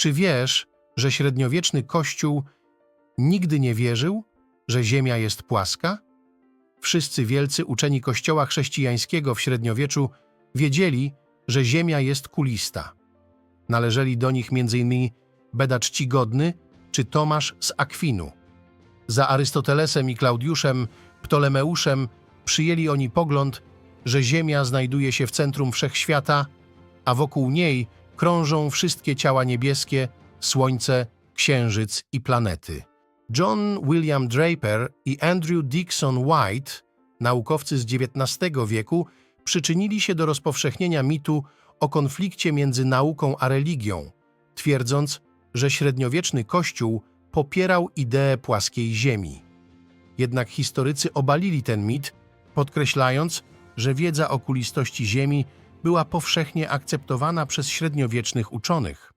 Czy wiesz, że średniowieczny Kościół nigdy nie wierzył, że Ziemia jest płaska? Wszyscy wielcy uczeni Kościoła chrześcijańskiego w średniowieczu wiedzieli, że Ziemia jest kulista. Należeli do nich m.in. Beda Czcigodny czy Tomasz z Akwinu. Za Arystotelesem i Klaudiuszem Ptolemeuszem przyjęli oni pogląd, że Ziemia znajduje się w centrum wszechświata, a wokół niej krążą wszystkie ciała niebieskie, Słońce, Księżyc i planety. John William Draper i Andrew Dixon White, naukowcy z XIX wieku, przyczynili się do rozpowszechnienia mitu o konflikcie między nauką a religią, twierdząc, że średniowieczny Kościół popierał ideę płaskiej Ziemi. Jednak historycy obalili ten mit, podkreślając, że wiedza o kulistości Ziemi była powszechnie akceptowana przez średniowiecznych uczonych.